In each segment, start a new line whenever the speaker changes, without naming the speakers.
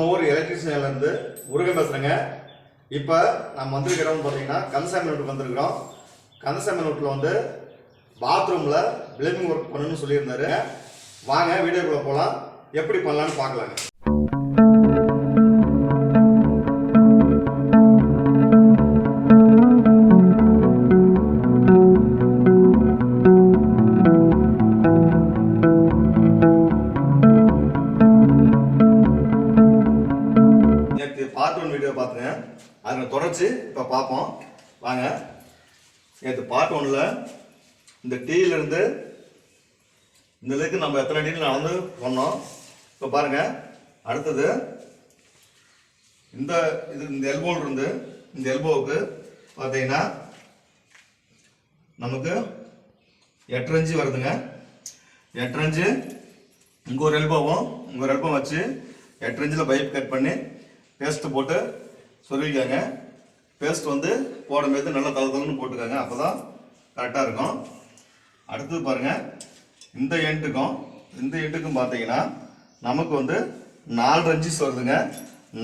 நம்ம ஊர் எலக்ட்ரிஷியன்லேருந்து முருகன் பேசுகிறேங்க இப்போ நம்ம வந்திருக்கிறோம்னு பார்த்தீங்கன்னா கந்தசாமி வீட்டுக்கு வந்திருக்கிறோம். கந்தசாமி ரோட்டில் வந்து பாத்ரூமில் பிளம்பிங் ஒர்க் பண்ணணும்னு சொல்லியிருந்தாரு. வாங்க வீடியோக்குள்ளே போகலாம். எப்படி பண்ணலான்னு பார்க்கலாங்க. வீடியோ பார்த்துங்க அதில் தொடர்ச்சி இப்போ பார்ப்போம் வாங்க. நேற்று பார்ட் ஒன்றில் இந்த டீலேருந்து இந்த இதுக்கு நம்ம எத்தனை டீல் நடந்து பண்ணோம்? இப்போ பாருங்க. அடுத்தது இந்த இது இந்த எல்போலிருந்து இந்த எல்போவுக்கு பார்த்தீங்கன்னா நமக்கு எட்டரை இன்ச்சு வருதுங்க. எட்டரை இன்ச்சு இங்கே ஒரு எல்போவும் இங்கே ஒரு எல்போ வச்சு எட்டு இன்ச்சில் பைப் கட் பண்ணி பேஸ்ட்டு போட்டு சொல்லிக்காங்க பேஸ்ட் வந்து போடும்போது நல்லா தள தளன்னு அப்போ தான் கரெக்டாக இருக்கும். அடுத்தது பாருங்கள் இந்த எண்டுக்கும் இந்த எண்டுக்கும் பார்த்தீங்கன்னா நமக்கு வந்து நாலு ரஞ்சிஸ் வருதுங்க.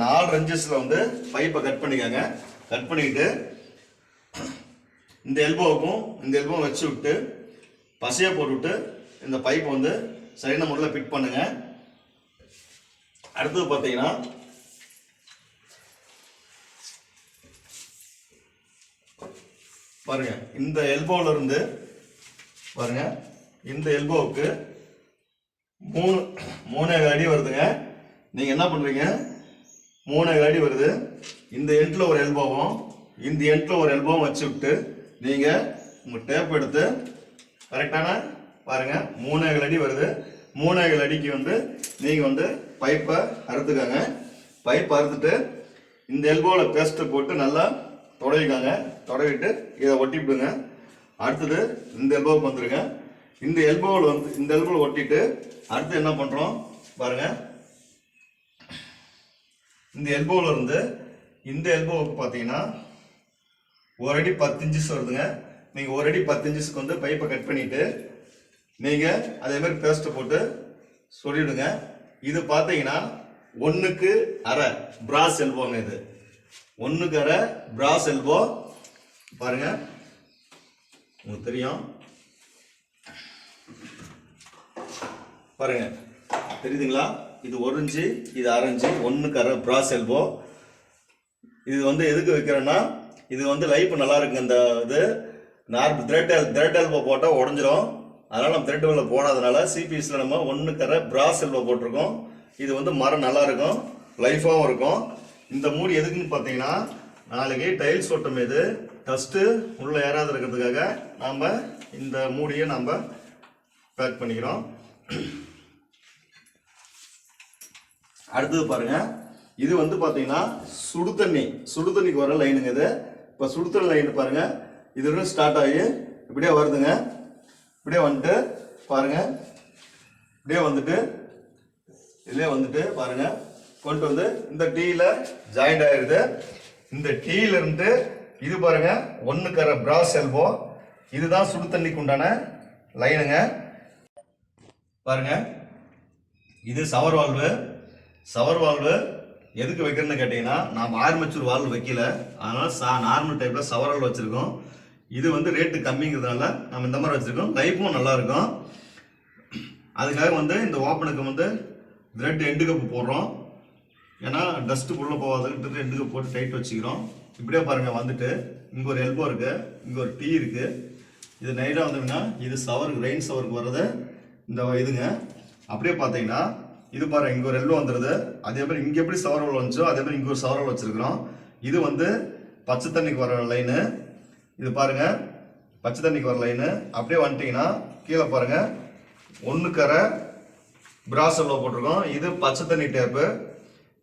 நாலு ரஞ்சிஸில் வந்து பைப்பை கட் பண்ணிக்கோங்க. கட் பண்ணிக்கிட்டு இந்த எல்போவுக்கும் இந்த எல்போவும் வச்சு விட்டு பசையை போட்டுவிட்டு இந்த பைப்பை வந்து சரியான முறையில் ஃபிட் பண்ணுங்கள் அடுத்தது பார்த்தீங்கன்னா பாருங்க இந்த எல்போல இருந்து பாருங்க இந்த எல்போவுக்கு மூணு மூணே அடி வருதுங்க. நீங்க என்ன பண்றீங்க? மூணே அடி வருது. இந்த எண்ட்ல ஒரு எல்போவும் இந்த எண்ட்ல ஒரு எல்போவும் வச்சு விட்டு நீங்க உங்க டேப் எடுத்து கரெக்டான பாருங்க மூணே அடி வருது. மூணே அடிக்கு வந்து நீங்க வந்து பைப்பை அறுத்துக்கோங்க. பைப் அறுத்துட்டு இந்த எல்போவில் பேஸ்ட்டு போட்டு நல்லா தொடவிக்காங்க தொடவிட்டு இதை ஒட்டிவிடுங்க அடுத்தது இந்த எல்போவுக்கு வந்துடுங்க இந்த எல்போவில் வந்து இந்த எல்போவில் ஒட்டிட்டு அடுத்து என்ன பண்ணுறோம் பாருங்க. இந்த எல்போவில் இருந்து இந்த எல்போவுக்கு பார்த்தீங்கன்னா ஒரு அடி பத்து இன்ச்சஸ் வருதுங்க. நீங்கள் ஒரு அடி பத்து இன்ச்சஸ்க்கு வந்து பைப்பை கட் பண்ணிவிட்டு நீங்கள் அதே மாதிரி பேஸ்ட்டை போட்டு சொல்லிவிடுங்க இது பார்த்தீங்கன்னா ஒன்றுக்கு அரை பிராஸ் எல்போங்க இது. ஒன்று அரை பிராஸ் எல்போ பாருங்க. உங்களுக்கு தெரியும். பாருங்க. தெரியுதுங்களா? இது ஒரு இன்ச்சு இது அரை இன்ச்சு. ஒன்றுக்கு பிராஸ் எல்போ இது வந்து எதுக்கு வைக்கிறேன்னா இது வந்து லைஃப் நல்லா இருக்கு இந்த இது. நார்மல் த்ரெட் த்ரெட் எல்போ போட்டால் உடஞ்சிரும். அதனால் நம்ம த்ரெட் எல்போ போடாதனால சிபிஎஸ்ல நம்ம ஒன்று கரை பிராஸ் எல்போ போட்டிருக்கோம். இது வந்து மரம் நல்லா இருக்கும். லைஃபாகவும் இருக்கும். இந்த மூடி எதுக்குன்னு பார்த்தீங்கன்னா நாளைக்கு டைல்ஸ் ஒட்டும் இது டஸ்ட்டு உள்ளே ஏறாது இருக்கிறதுக்காக நாம் இந்த மூடியை நம்ம பேக் பண்ணிக்கிறோம். அடுத்தது பாருங்கள் இது வந்து பார்த்தீங்கன்னா சுடு தண்ணி. சுடு தண்ணிக்கு வர லைனுங்க இது. இப்போ சுடு தண்ணி லைன் பாருங்கள் இது வந்து ஸ்டார்ட் ஆகி இப்படியே வருதுங்க. இப்படியே வந்துட்டு பாருங்க. இப்படியே வந்துட்டு இதிலே வந்துட்டு பாருங்கள் கொண்டு வந்து இந்த டீல ஜாயிண்ட் ஆயிருது. இந்த டீல இருந்து இது பாருங்க ஒன்னு பிரா பிராஸ் இதுதான் சுடு தண்ணிக்கு உண்டான லைனுங்க பாருங்க இது சவர் வால்வு சவர் வால்வு எதுக்கு வைக்கிறேன்னு கேட்டிங்கன்னா நாம் ஆர்மச்சூர் வால்வு வைக்கல. அதனால சா நார்மல் டைப்பில் சவர் வால்வு வச்சுருக்கோம். இது வந்து ரேட்டு கம்மிங்கிறதுனால நம்ம இந்த மாதிரி வச்சுருக்கோம். லைஃபும் நல்லா இருக்கும். அதுக்காக வந்து இந்த ஓப்பனுக்கு வந்து த்ரெட் எண்டு கப்பு போடுறோம். ஏன்னா டஸ்ட்டு உள்ளே போகாதுன்றது எண்டு போட்டு டைட் வச்சுக்கிறோம். இப்படியே பாருங்கள் வந்துட்டு இங்கே ஒரு எல்போ இருக்குது இங்கே ஒரு டீ இருக்குது இது நைட்டாக வந்தோம்னா இது சவருக்கு ரெயின் சவருக்கு வர்றது. இந்த இதுங்க. அப்படியே பார்த்தீங்கன்னா இது பாருங்க இங்கே ஒரு எல்லோ வந்துடுது அதே மாதிரி இங்கே எப்படி சவரவல் வந்துச்சோ அதே மாதிரி இங்கே ஒரு சவரல் வச்சிருக்கிறோம். இது வந்து பச்சை தண்ணிக்கு வர லைனு இது பாருங்க பச்சை தண்ணிக்கு வர லைனு அப்படியே வந்துட்டீங்கன்னா கீழே பாருங்க ஒன்று கரை பிராசல்ல போட்டிருக்கோம். இது பச்சை தண்ணி டேப்பு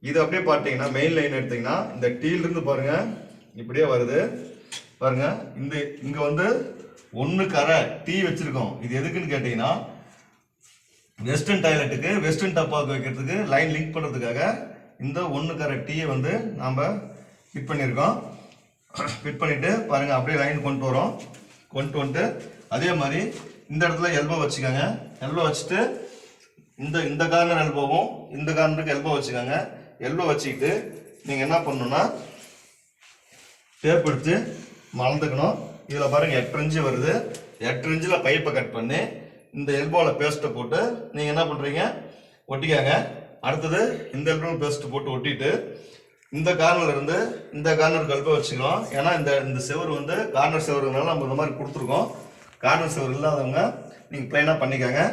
இது அப்படியே பார்த்தீங்கன்னா மெயின் லைன் எடுத்தீங்கன்னா இந்த டீல இருந்து பாருங்க இப்படியே வருது. பாருங்க இந்த இங்க வந்து ஒன்று கரை டீ வச்சிருக்கோம். இது எதுக்குன்னு கேட்டீங்கன்னா வெஸ்டர்ன் டாய்லெட்டுக்கு வெஸ்டர்ன் டப்பாவுக்கு வைக்கிறதுக்கு லைன் லிங்க் பண்ணுறதுக்காக இந்த ஒன்று கரை டீயை வந்து நாம் ஃபிட் பண்ணியிருக்கோம். ஃபிட் பண்ணிவிட்டு பாருங்கள் அப்படியே லைன் கொண்டு வரோம். கொண்டு வந்துட்டு அதே மாதிரி இந்த இடத்துல எல்போ வச்சுக்கோங்க. எல்போ வச்சுட்டு இந்த இந்த கார்னர் எல்போவும் இந்த கார்னருக்கு எல்போ வச்சுக்கோங்க. எல்போ வச்சுக்கிட்டு நீங்கள் என்ன பண்ணணுன்னா டேப் எடுத்து மறந்துக்கணும் இதில் பாருங்கள் எட்டு இன்ச்சு வருது. எட்டு இன்ச்சில் பைப்பை கட் பண்ணி இந்த எல்போவில் பேஸ்ட்டை போட்டு நீங்கள் என்ன பண்ணுறீங்க ஒட்டிக்காங்க. அடுத்தது இந்த எல்போ பேஸ்ட்டு போட்டு ஒட்டிட்டு இந்த கார்னர்லேருந்து இந்த கார்னர் கல்பை வச்சுக்கலாம். ஏன்னா இந்த இந்த செவர் வந்து கார்னர் செவருனால நம்ம இந்த மாதிரி கொடுத்துருக்கோம். கார்னர் செவர் இல்லாதவங்க நீங்கள் ப்ளைனாக பண்ணிக்கோங்க.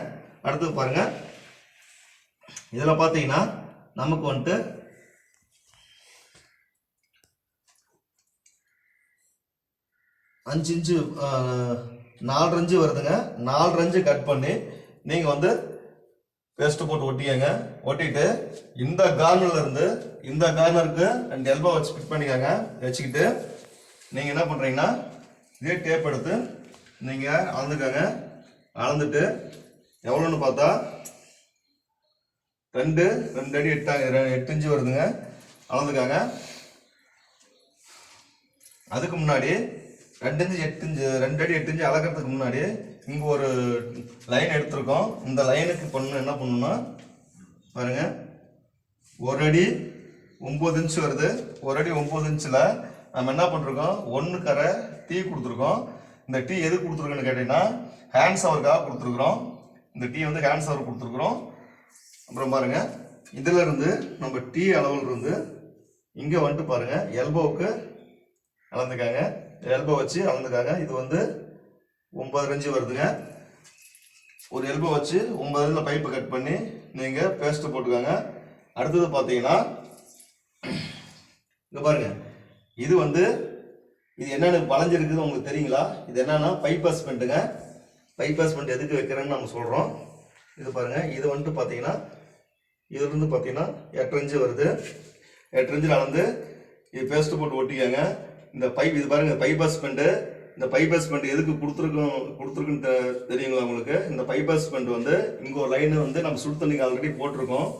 அடுத்தது பாருங்கள் இதில் பார்த்தீங்கன்னா நமக்கு வந்துட்டு அஞ்சு இன்ச்சு நாலு இன்ச்சு வருதுங்க. நாலு இன்ச்சு கட் பண்ணி நீங்கள் வந்து பேஸ்ட் போட்டு ஒட்டிக்கங்க. ஒட்டிட்டு இந்த கார்னர்ல இருந்து இந்த கார்னருக்கு ரெண்டு எல்போ வச்சு ஃபிட் பண்ணிக்கோங்க. வச்சுக்கிட்டு நீங்கள் என்ன பண்ணுறீங்கன்னா இதே டேப் எடுத்து நீங்கள் அளந்துக்கோங்க. அளந்துட்டு எவ்வளோன்னு பார்த்தா ரெண்டு ரெண்டு அடி எட்டா எட்டு இன்ச்சு வருதுங்க. அளந்துக்காங்க. அதுக்கு முன்னாடி ரெண்டு இன்ச்சு எட்டு இன்ச்சு ரெண்டு அடி எட்டு இன்ச்சு அளக்கிறதுக்கு முன்னாடி இங்கே ஒரு லைன் எடுத்திருக்கோம். இந்த லைனுக்கு பண்ணணும் என்ன பண்ணணும்னா பாருங்க. ஒரு அடி ஒம்பது இன்ச்சு வருது. ஒரு அடி ஒம்பது இன்ச்சில் நம்ம என்ன பண்ணிருக்கோம்? ஒன்று கரை டீ கொடுத்துருக்கோம். இந்த டீ எது கொடுத்துருக்கோன்னு கேட்டிங்கன்னா ஹேண்ட் சவருக்காக கொடுத்துருக்குறோம். இந்த டீ வந்து ஹேண்ட் சவர் கொடுத்துருக்குறோம். அப்புறம் பாருங்க. இதில் இருந்து நம்ம டீ அளவில் இருந்து இங்கே வந்துட்டு பாருங்க எல்போவுக்கு அளந்துக்காங்க. எல்போ வச்சு அளந்துக்காங்க. இது வந்து ஒன்பது இன்ச்சு வருதுங்க. ஒரு எல்போ வச்சு ஒன்பது இதில் பைப்பு கட் பண்ணி நீங்கள் பேஸ்ட்டு போட்டுக்கோங்க. அடுத்தது பார்த்தீங்கன்னா இங்கே பாருங்க. இது வந்து இது என்னென்ன வளைஞ்சிருக்குது உங்களுக்கு தெரியுங்களா? இது என்னென்னா பைப் ஹஸ்பெண்ட்டுங்க பைப் ஹஸ்பெண்ட் எதுக்கு வைக்கிறேன்னு நம்ம சொல்கிறோம் இது பாருங்க. இது வந்துட்டு பார்த்தீங்கன்னா இதுலேருந்து பார்த்தீங்கன்னா எட்டு இன்ச்சு வருது. எட்டு இன்ச்சில் அளந்து இது பேஸ்ட்டு போட்டு ஒட்டிக்கோங்க. இந்த பைப் இது பாருங்க பைபாஸ் ஹஸ்பெண்டு இந்த பைபாஸ் ஹஸ்பெண்ட் எதுக்கு கொடுத்துருக்கோம் கொடுத்துருக்குன்னு தெரியுங்களா உங்களுக்கு? இந்த பைபாஸ் ஹஸ்பெண்ட் வந்து இங்கே ஒரு லைன் வந்து நம்ம சுடு தண்ணிக்கு ஆல்ரெடி போட்டிருக்கோம்.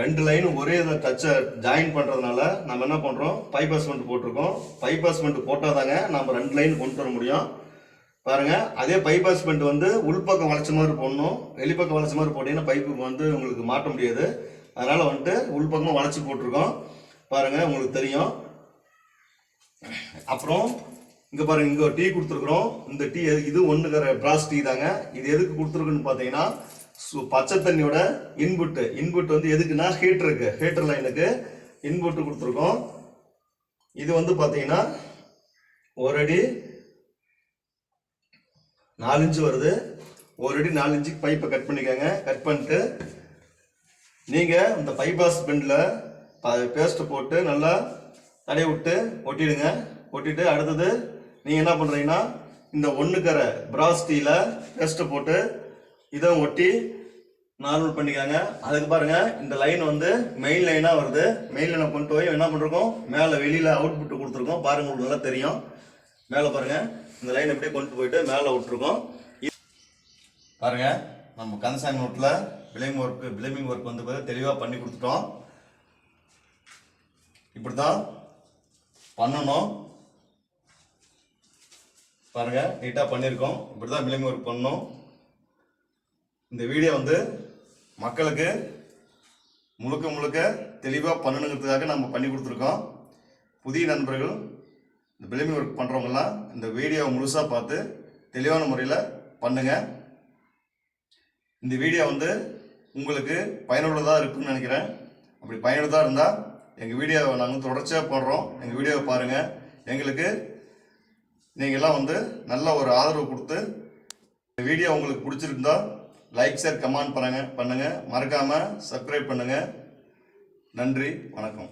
ரெண்டு லைனும் ஒரே இதில் டச்சை ஜாயின் பண்ணுறதுனால நம்ம என்ன பண்ணுறோம் பைபாஸ் ஹஸ்பெண்ட் போட்டிருக்கோம். பைபாஸ்மெண்ட் போட்டால் தாங்க நம்ம ரெண்டு லைன் கொண்டு வர முடியும். பாருங்க அதே பைப் வந்து உள்பக்கம் வளைச்ச மாதிரி போடணும். வெளிப்பக்கம் வளைச்ச மாதிரி போட்டீங்கன்னா பைப்பு வந்து உங்களுக்கு மாட்ட முடியாது. அதனால் வந்துட்டு உள்பக்கமாக வளைச்சி போட்டிருக்கோம். பாருங்கள் உங்களுக்கு தெரியும். அப்புறம் இங்கே பாருங்க இங்கே ஒரு டீ கொடுத்துருக்குறோம். இந்த டீ எது- இது ஒன்றுங்கிற பிராஸ் டீ தாங்க. இது எதுக்கு கொடுத்துருக்குன்னு பார்த்தீங்கன்னா சு- பச்சை தண்ணியோட இன்புட்டு இன்புட் வந்து எதுக்குன்னா ஹீட்டருக்கு ஹீட்டர் லைனுக்கு இன்புட்டு கொடுத்துருக்கோம். இது வந்து பார்த்தீங்கன்னா ஒரு அடி நாலு இன்ச்சு வருது. ஒரு அடி நாலு இன்ச்சுக்கு பைப்பை கட் பண்ணிக்கோங்க. கட் பண்ணிட்டு நீங்கள் இந்த பைபாஸ் பெண்டில் பேஸ்ட்டை போட்டு நல்லா தடவி விட்டு ஒட்டிடுங்க. ஒட்டிட்டு அடுத்தது நீங்கள் என்ன பண்ணுறீங்கன்னா இந்த ஒன்றுக்கரை பிராஸ் டீயில் பேஸ்ட்டை போட்டு இதை ஒட்டி நார்மல் பண்ணிக்காங்க. அதுக்கு பாருங்கள் இந்த லைன் வந்து மெயின் லைனாக வருது. மெயின் லைனை கொண்டு போய் என்ன பண்ணிருக்கோம் மேலே வெளியில் அவுட்புட் கொடுத்துருக்கோம். பாருங்க உங்களுக்கு நல்லா தெரியும். மேலே பாருங்கள் இந்த லைன் எப்படியே கொண்டு போயிட்டு மேலே விட்டுருக்கோம். பாருங்கள் நம்ம கந்தசாமி நோட்டில் பிளேமிங் ஒர்க்கு பிளேமிங் ஒர்க் வந்து பாரு தெளிவாக பண்ணி கொடுத்துட்டோம். இப்படி தான் பண்ணணும். பாருங்கள் நீட்டாக பண்ணியிருக்கோம் இப்படி தான் பிளேமிங் ஒர்க் பண்ணணும். இந்த வீடியோ வந்து மக்களுக்கு முழுக்க முழுக்க தெளிவாக பண்ணணுங்கிறதுக்காக நம்ம பண்ணி கொடுத்துருக்கோம். புதிய நண்பர்கள் இந்த பிளேமிங் ஒர்க் பண்ணுறவங்கலாம் இந்த வீடியோவை முழுசாக பார்த்து தெளிவான முறையில் பண்ணுங்கள் இந்த வீடியோ வந்து உங்களுக்கு பயனுள்ளதாக இருக்குன்னு நினைக்கிறேன். அப்படி பயனுள்ளதாக இருந்தால் எங்கள் வீடியோவை நாங்கள் தொடர்ச்சியாக போடுறோம். எங்கள் வீடியோவை பாருங்கள் எங்களுக்கு நீங்கள்லாம் வந்து நல்ல ஒரு ஆதரவு கொடுத்து இந்த வீடியோ உங்களுக்கு பிடிச்சிருந்தா லைக் ஷேர் கமெண்ட் பண்ணுங்கள் பண்ணுங்கள் மறக்காமல் சப்ஸ்கிரைப் பண்ணுங்கள் நன்றி வணக்கம்.